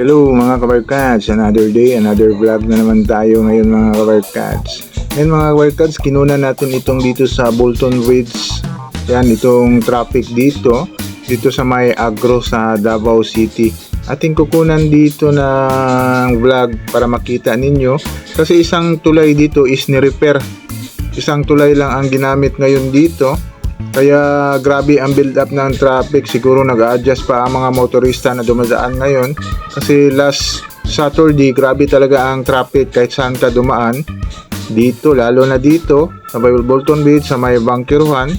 Hello mga kabarkads, another day, another vlog na naman tayo ngayon mga kabarkads. Ngayon mga kabarkads, kinuna natin itong dito sa Bolton Ridge. Yan, itong traffic dito, dito sa may agro sa Davao City. Ating kukunan dito ng vlog para makita ninyo. Kasi isang tulay dito is ni-repair. Isang tulay lang ang ginamit ngayon dito. Kaya grabe ang build up ng traffic. Siguro nag-adjust pa ang mga motorista na dumadaan ngayon. Kasi last Saturday, grabe talaga ang traffic kahit saan ka dumaan. Dito, lalo na dito, sa Bolton Beach, sa may Bangkiruhan.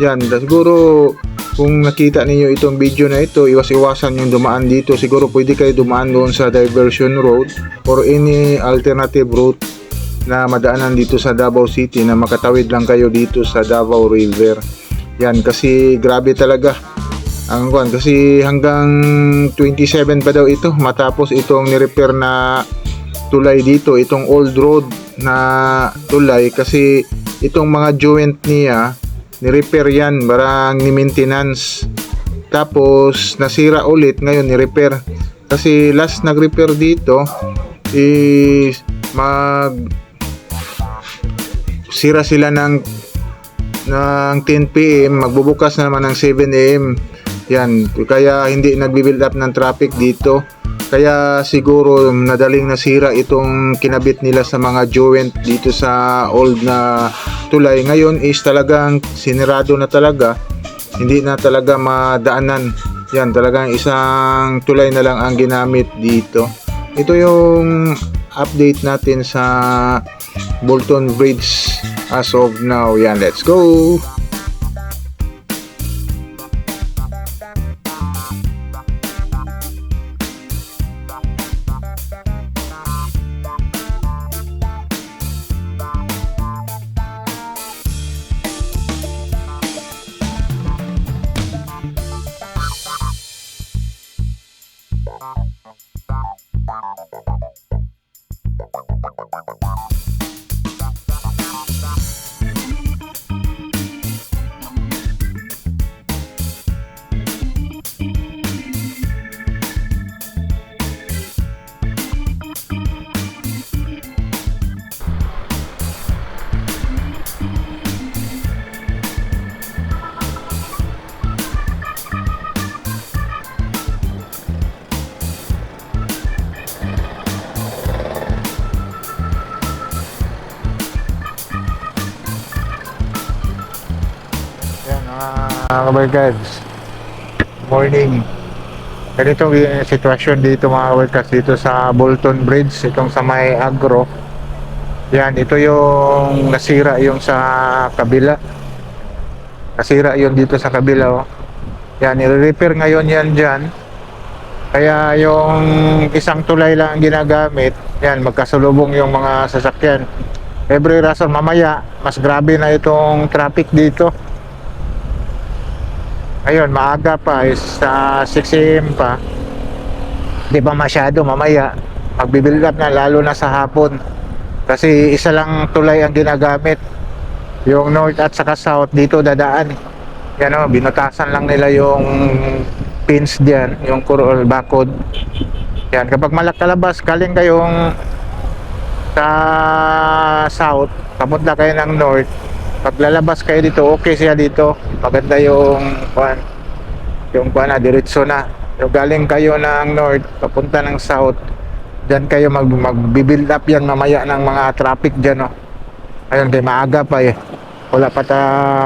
Yan, siguro kung nakita ninyo itong video na ito, iwas-iwasan yung dumaan dito. Siguro pwede kayo dumaan doon sa diversion road or any alternative route na madaanan dito sa Davao City na makatawid lang kayo dito sa Davao River. Yan kasi grabe talaga ang kuan kasi hanggang 27 pa daw ito matapos itong ni-repair na tulay dito, itong old road na tulay kasi itong mga joint niya ni-repair yan, barang ni maintenance. Tapos nasira ulit ngayon ni-repair. Kasi last nag-repair dito is mag sira sila ng ng 10 PM, magbubukas naman ng 7 AM. Yan, kaya hindi nagbi-build up ng traffic dito. Kaya siguro nadaling nasira itong kinabit nila sa mga joint dito sa old na tulay. Ngayon is talagang sinirado na talaga. Hindi na talaga madaanan. Yan, talagang isang tulay na lang ang ginamit dito. Ito yung update natin sa Bolton Bridge as of now. Yan, let's go! Mga kabarkads. Morning. Ganito yung sitwasyon dito mga kabarkads dito sa Bolton Bridge, itong sa may agro. Yan, ito yung nasira yung sa kabila. Nasira yung dito sa kabila oh. Yan, i-repair ngayon yan dyan. Kaya yung isang tulay lang ang ginagamit, yan, magkasulubong yung mga sasakyan. Every rason mamaya, mas grabe na itong traffic dito. Ayun, maaga pa is sa 6 AM pa. Di ba masyado mamaya magbibuild up na lalo na sa hapon. Kasi isa lang tulay ang ginagamit. Yung north at saka south dito dadaan. Yan o, binutasan lang nila yung pins diyan, yung curl bakod. Yan, kapag malakalabas, kaling kayong sa south, papunta kayo ng north, paglalabas kayo dito, okay siya dito. Maganda yung kuan. Yung kuan na diretso na. Yung galing kayo ng north, papunta ng south, diyan kayo mag magbi-build up yan mamaya ng mga traffic diyan, oh. Ayun, kay maaga pa eh. Wala pa ta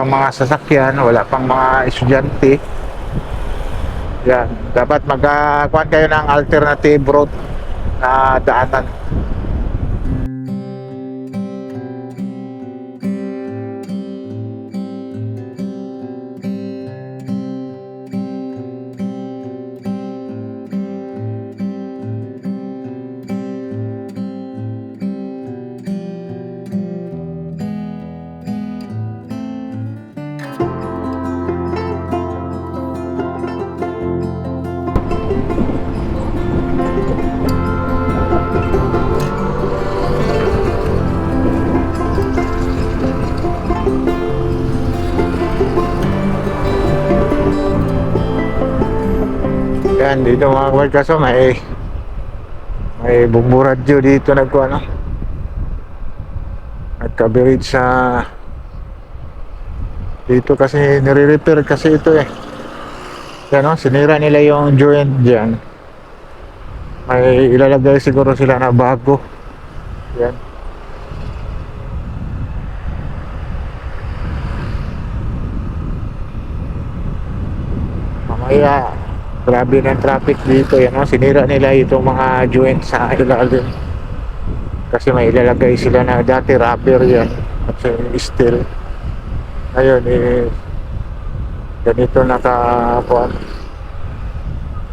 mga sasakyan, wala pang mga estudyante. Yan, dapat magkuhan kayo ng alternative route na daanan. Yan, dito mga kabarkaso may May bumuradyo dito nagko ano. Nagkabirid sa dito kasi nire-repair kasi ito eh. Yan o, sinira nila yung joint dyan. May ilalagay siguro sila na bago. Yan. Mamaya, grabe ng traffic dito. Yan o, sinira nila itong mga joint sa ilalim. Kasi may ilalagay sila na dati rubber yan. At steel. Ngayon eh, ganito nakakuan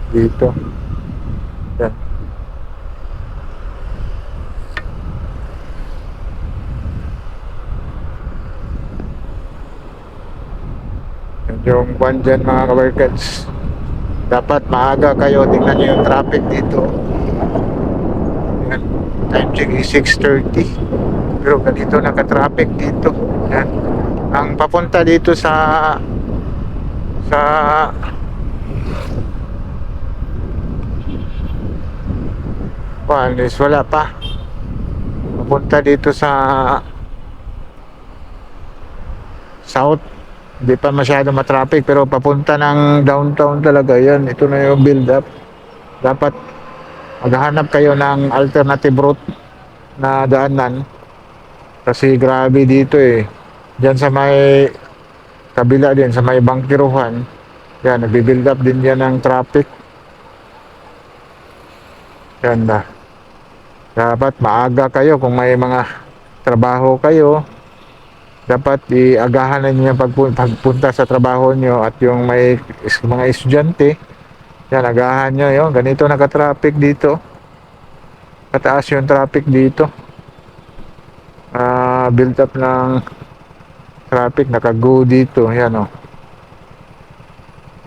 dito. Yan. Yung kwan dyan mga kabarkads. Dapat maaga kayo. Tingnan nyo yung traffic dito. Yan. Time check is 6.30. Pero ganito naka-traffic dito. Yan. Ang papunta dito sa sa Kwan is wala pa. Papunta dito sa South. Hindi pa masyado matraffic pero papunta ng downtown talaga yan. Ito na yung build up. Dapat maghanap kayo ng alternative route na daanan. Kasi grabe dito eh. Diyan sa may kabila din, sa may bangkiruhan. Yan, nagbi-build up din yan ng traffic. Yan na. Dapat maaga kayo kung may mga trabaho kayo. Dapat iagahan na niyo pagpunta sa trabaho nyo at yung may mga estudyante. Yan, agahan nyo yun. Ganito naka-traffic dito. Kataas yung traffic dito. Ah, build up ng traffic nakago dito. Yan oh.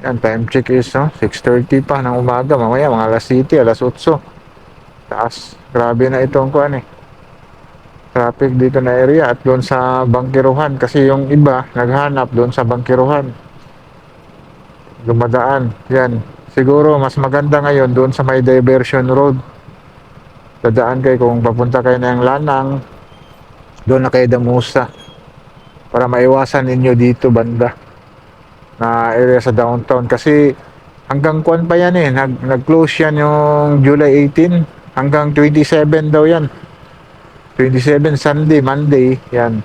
Yan, time check is oh, 6.30 pa ng umaga. Mamaya mga alas 7, alas 8. Taas. Grabe na itong kuan eh. Traffic dito na area at doon sa bangkiruhan. Kasi yung iba, naghanap doon sa bangkiruhan. Dumadaan. Yan. Siguro mas maganda ngayon doon sa may diversion road. Dadaan kayo kung papunta kayo ng Lanang. Doon na kayo damusa. Para maiwasan ninyo dito banda. Na area sa downtown. Kasi hanggang kuan pa yan eh. Nag, nag-close yan yung July 18. Hanggang 27 daw yan. 27 Sunday, Monday, yan.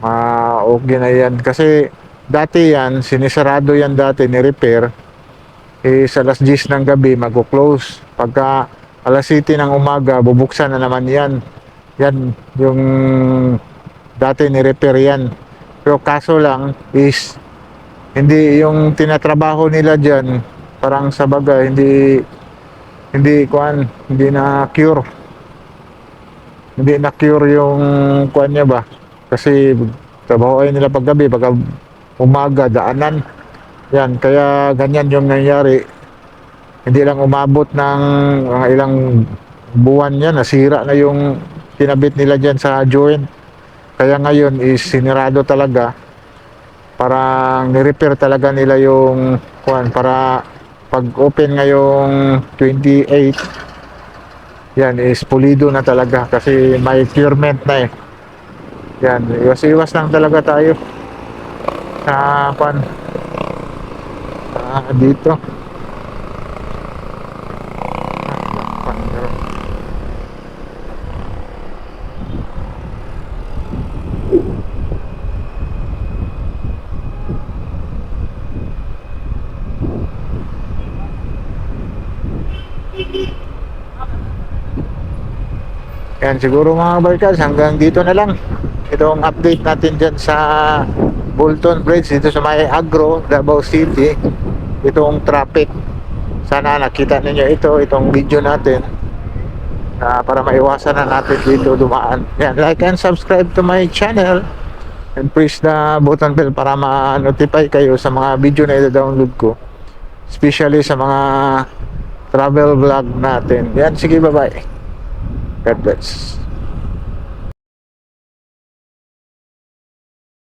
Ma okay na yan kasi dati yan sinisarado yan dati ni repair eh sa alas 10 ng gabi magko-close. Pagka alas 7 ng umaga bubuksan na naman yan. Yan yung dati ni repair yan. Pero kaso lang is hindi yung tinatrabaho nila diyan parang sa baga hindi hindi kuan hindi na cure hindi na cure yung kuan niya ba? Kasi trabaho ay nila paggabi pag umaga daanan. Yan kaya ganyan yung nangyari. Hindi lang umabot ng mga ilang buwan yan nasira na yung kinabit nila dyan sa joint. Kaya ngayon is sinirado talaga. Parang ni-repair talaga nila yung kuan para pag open ngayong 28 yan is pulido na talaga kasi may curement na eh. Yan, iwas-iwas lang talaga tayo sa pan sa dito. Ah, pan, meron. Yan, siguro mga barkas, hanggang dito na lang. Itong update natin dyan sa Bolton Bridge, dito sa may Agro, Davao City. Itong traffic. Sana nakita ninyo ito, itong video natin. na para maiwasan na natin dito dumaan. Yan, like and subscribe to my channel. And press the button bell para ma-notify kayo sa mga video na i-download ko. Especially sa mga travel vlog natin. Yan, sige, bye-bye. God.